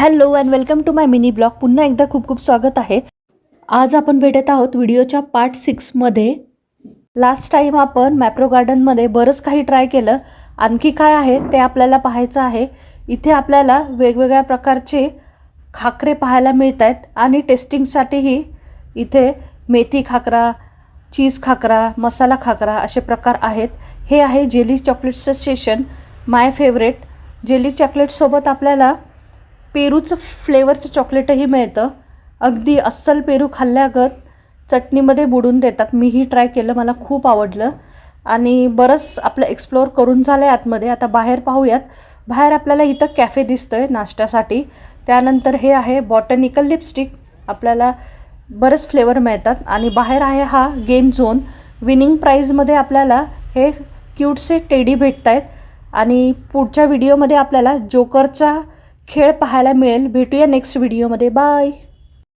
Hello and welcome to my mini blog. पुन्हा एकदा खूप खूप स्वागत आहे. आज आपण भेटत आहोत व्हिडिओच्या पार्ट सिक्समध्ये लास्ट टाईम आपण मॅप्रो गार्डनमध्ये बरंच काही ट्राय केलं. आणखी काय आहे ते आपल्याला पाहायचं आहे. इथे आपल्याला वेगवेगळ्या प्रकारचे खाकरे पाहायला मिळत आहेत आणि टेस्टिंगसाठीही इथे मेथी खाकरा चीज खाकरा मसाला खाकरा असे प्रकार आहेत. हे आहे जेली चॉकलेटचं सेशन माय फेवरेट जेली चॉकलेटसोबत आपल्याला पेरूचं फ्लेवरचं चॉकलेटही मिळतं. अगदी अस्सल पेरू खाल्ल्यागत चटणीमध्ये बुडून देतात. मीही ट्राय केलं मला खूप आवडलं. आणि बरंच आपलं एक्सप्लोअर करून झालं आहे आतमध्ये. आता बाहेर पाहूयात. बाहेर आपल्याला इथं कॅफे दिसतं आहे नाश्त्यासाठी. त्यानंतर हे आहे बॉटनिकल लिपस्टिक आपल्याला बरेच फ्लेवर मिळतात. आणि बाहेर आहे हा गेम झोन विनिंग प्राईजमध्ये आपल्याला हे क्यूटसे टेडी भेटत आहेत आणि पुढच्या व्हिडिओमध्ये आपल्याला जोकरचा खेळ पाहायला मिळेल. भेटूया नेक्स्ट व्हिडिओमध्ये बाय